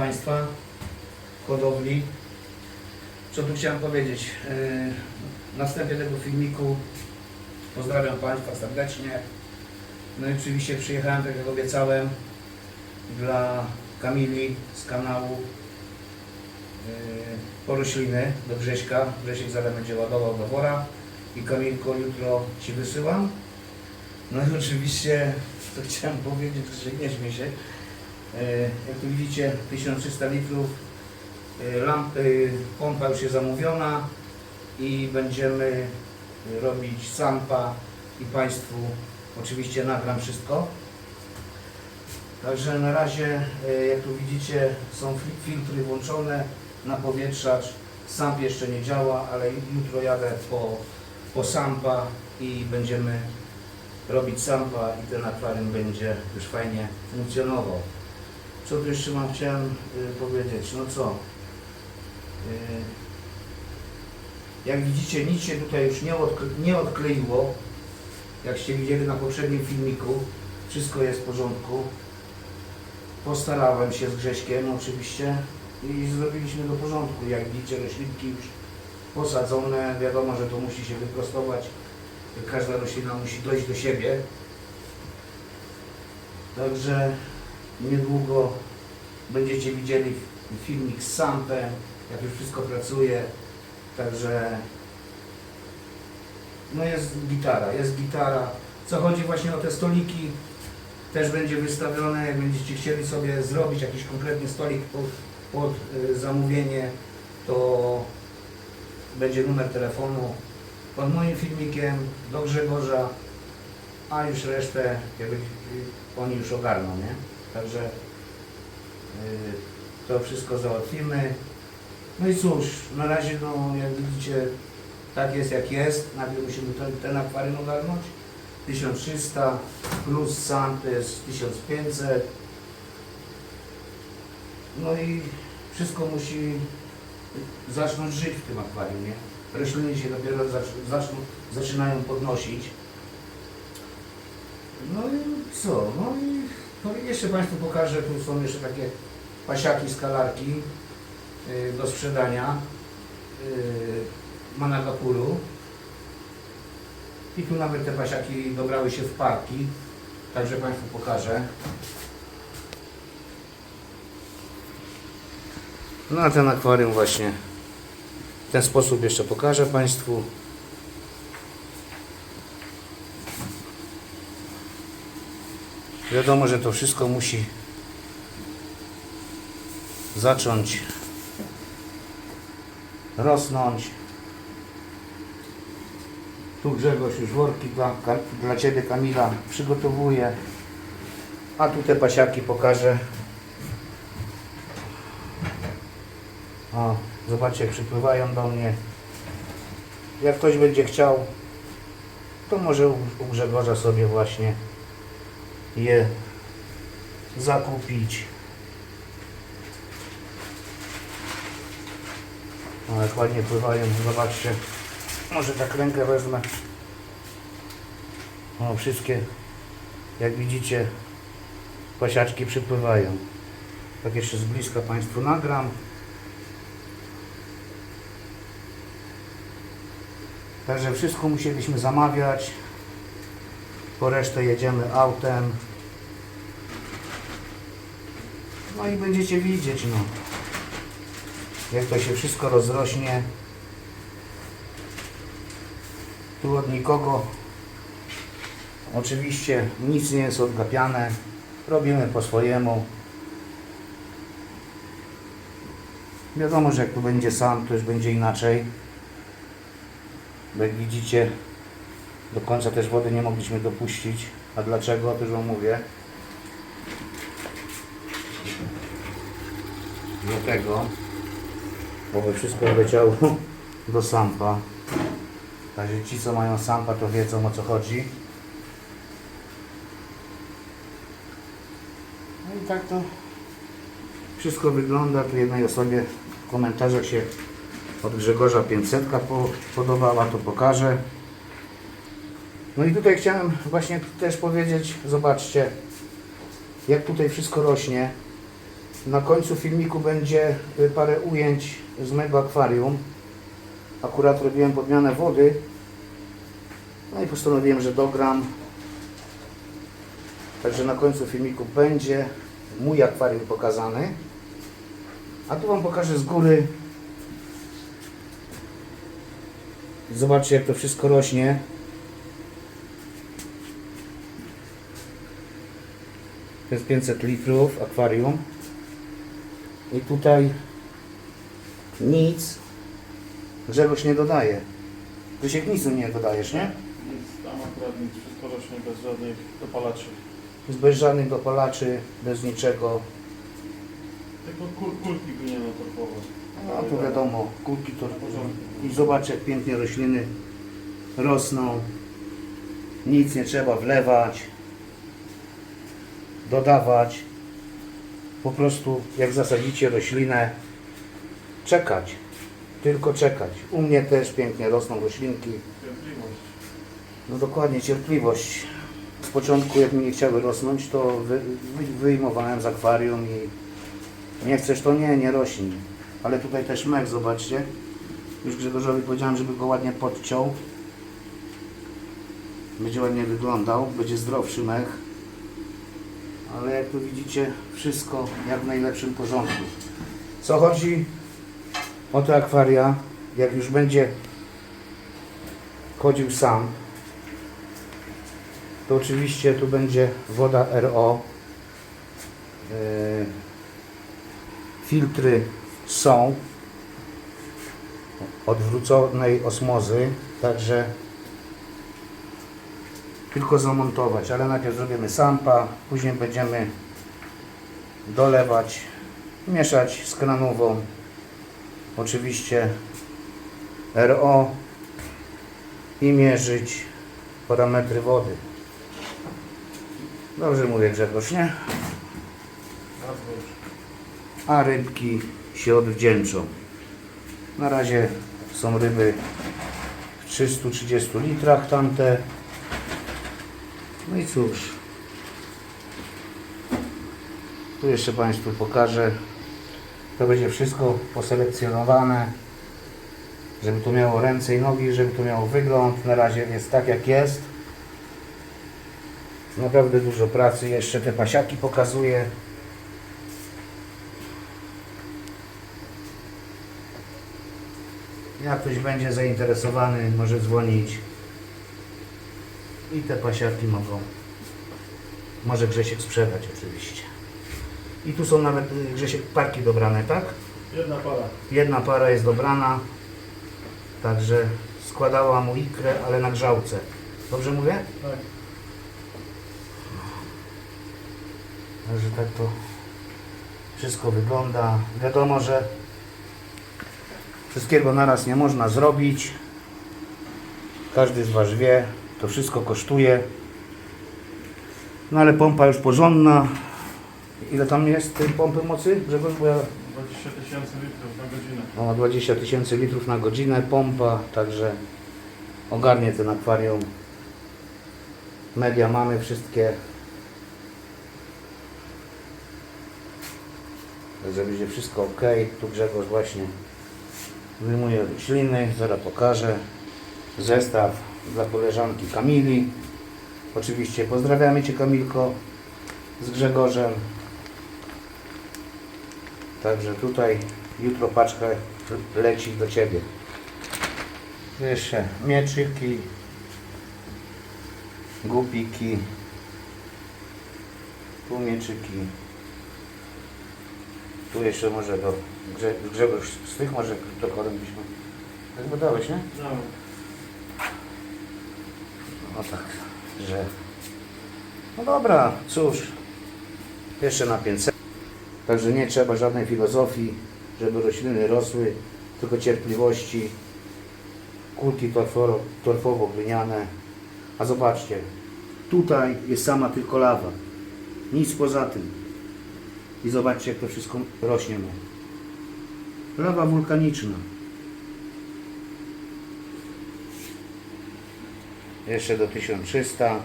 Państwa hodowli. Co tu chciałem powiedzieć? Yy, Na wstępie tego filmiku pozdrawiam Państwa serdecznie. No i oczywiście przyjechałem, tak jak obiecałem, dla Kamili z kanału yy, po rośliny do Grześka. Grzesiek zaraz będzie ładował do wora i Kamilko jutro Ci wysyłam. No i oczywiście, to chciałem powiedzieć, że nie śmiej się. E, Jak tu widzicie, 1300 litrów e, lampy, pompa już jest zamówiona i będziemy robić sampa i Państwu oczywiście nagram wszystko. Także na razie, e, jak tu widzicie, są fil- filtry włączone na powietrzacz. Samp jeszcze nie działa, ale jutro jadę po, po sampa i będziemy robić sampa i ten akwarium będzie już fajnie funkcjonował. Co tu jeszcze mam chciałem y, powiedzieć? No co? Y, jak widzicie, nic się tutaj już nie, odkle- nie odkleiło. Jakście widzieli na poprzednim filmiku, wszystko jest w porządku. Postarałem się z Grześkiem oczywiście i zrobiliśmy do porządku. Jak widzicie, roślinki już posadzone. Wiadomo, że to musi się wyprostować. Każda roślina musi dojść do siebie. Także niedługo będziecie widzieli filmik z Sampem, jak już wszystko pracuje. Także no jest gitara, jest gitara. Co chodzi właśnie o te stoliki, też będzie wystawione, jak będziecie chcieli sobie zrobić jakiś konkretny stolik pod, pod y, zamówienie, to będzie numer telefonu pod moim filmikiem do Grzegorza, a już resztę jakby, oni już ogarną, nie? Także y, to wszystko załatwimy. No i cóż, na razie no jak widzicie tak jest jak jest. Najpierw musimy ten, ten akwarium ogarnąć. 1300 plus sam to jest 1500. No i wszystko musi zacząć żyć w tym akwarium, nie? Rośliny się dopiero zacz- zaczną, zaczynają podnosić. No i co? No i no i jeszcze Państwu pokażę, tu są jeszcze takie pasiaki skalarki y, do sprzedania y, Managapuru. I tu nawet te pasiaki dobrały się w parki, także Państwu pokażę. No a ten akwarium właśnie w ten sposób jeszcze pokażę Państwu. Wiadomo, że to wszystko musi zacząć rosnąć. Tu Grzegorz już worki dla, dla Ciebie Kamila przygotowuje. A tu te pasiaki pokażę. O, zobaczcie przypływają do mnie. Jak ktoś będzie chciał, to może u, u Grzegorza sobie właśnie je zakupić. O, jak ładnie pływają, zobaczcie. Może tak rękę wezmę. O, wszystkie, jak widzicie, pasiaczki przypływają. Tak jeszcze z bliska Państwu nagram. Także wszystko musieliśmy zamawiać. Po resztę jedziemy autem. No i będziecie widzieć, no. Jak to się wszystko rozrośnie. Tu od nikogo. Oczywiście nic nie jest odgapiane. Robimy po swojemu. Wiadomo, że jak tu będzie sam, to już będzie inaczej. Jak widzicie, do końca też wody nie mogliśmy dopuścić. A dlaczego? To już mówię. Dlatego, bo by wszystko leciało do sampa. Także ci, co mają sampa, to wiedzą o co chodzi. No i tak to wszystko wygląda. Tu jednej osobie w komentarzach się od Grzegorza 500 po, podobała, to pokażę. No i tutaj chciałem właśnie też powiedzieć, zobaczcie, jak tutaj wszystko rośnie. Na końcu filmiku będzie y, parę ujęć z mojego akwarium. Akurat robiłem podmianę wody. No i postanowiłem, że dogram. Także na końcu filmiku będzie mój akwarium pokazany. A tu Wam pokażę z góry. Zobaczcie jak to wszystko rośnie. To jest 500 litrów akwarium. I tutaj nic Grzegorz nie dodaje. Grzesiek nic nie dodajesz, nie? Nic, tam akurat nic, wszystko rośnie bez żadnych dopalaczy. Bez żadnych dopalaczy, bez niczego. Tylko kul, kulki gliniane torfowe. A tu wiadomo, kulki to... I zobacz jak pięknie rośliny rosną. Nic nie trzeba wlewać, dodawać. Po prostu jak zasadzicie roślinę, czekać. Tylko czekać. U mnie też pięknie rosną roślinki. No dokładnie, cierpliwość. Z początku jak mi nie chciały rosnąć, to wy, wy, wyjmowałem z akwarium i nie chcesz to nie, nie rośnij. Ale tutaj też mech, zobaczcie. Już Grzegorzowi powiedziałem, żeby go ładnie podciął. Będzie ładnie wyglądał, będzie zdrowszy mech. Ale jak tu widzicie, wszystko jak w najlepszym porządku. Co chodzi o te akwaria, jak już będzie chodził sam, to oczywiście tu będzie woda RO. Yy, Filtry są odwróconej osmozy, także tylko zamontować, ale najpierw zrobimy sampa, później będziemy dolewać, mieszać z kranową, oczywiście RO i mierzyć parametry wody. Dobrze mówię Grzegorz, nie? A rybki się odwdzięczą. Na razie są ryby w 330 litrach tamte. No i cóż. Tu jeszcze Państwu pokażę. To będzie wszystko poselekcjonowane, żeby to miało ręce i nogi, żeby to miało wygląd. Na razie jest tak jak jest. Naprawdę dużo pracy. Jeszcze te pasiaki pokazuję. Jak ktoś będzie zainteresowany, może dzwonić. I te pasiaki mogą, może Grzesiek sprzedać oczywiście. I tu są nawet y, Grzesiek parki dobrane, tak? Jedna para. Jedna para jest dobrana, także składała mu ikrę, ale na grzałce. Dobrze mówię? Tak. Także tak to wszystko wygląda. Wiadomo, że wszystkiego naraz nie można zrobić. Każdy z Was wie, to wszystko kosztuje. No ale pompa już porządna. Ile tam jest tej pompy mocy? Grzegorz, bo ja 20 tysięcy litrów na godzinę. o 20 tysięcy litrów na godzinę pompa, także ogarnie ten akwarium. Media mamy wszystkie. Także będzie wszystko ok. Tu Grzegorz właśnie wyjmuje rośliny, zaraz pokażę. Zestaw dla koleżanki Kamili. Oczywiście pozdrawiamy Cię Kamilko z Grzegorzem. Także tutaj jutro paczka leci do Ciebie. Jeszcze mieczyki, gupiki, tu mieczyki. Tu jeszcze może do Grze, Grzegorz z tych może kryptokorem byśmy. Tak bo dałeś, nie? No, No tak, że... No dobra, cóż. Jeszcze na 500. Także nie trzeba żadnej filozofii, żeby rośliny rosły, tylko cierpliwości. Kulki torfowo-gliniane. A zobaczcie, tutaj jest sama tylko lawa. Nic poza tym. I zobaczcie, jak to wszystko rośnie mu. Lawa wulkaniczna. Jeszcze do 1300.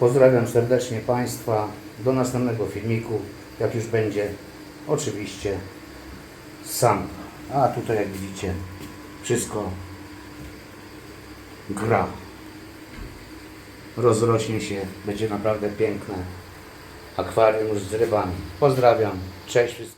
Pozdrawiam serdecznie Państwa. Do następnego filmiku. jak już będzie oczywiście sam. A tutaj jak widzicie wszystko gra. Rozrośnie się, będzie naprawdę piękne akwarium z rybami. Pozdrawiam, cześć wszystkim.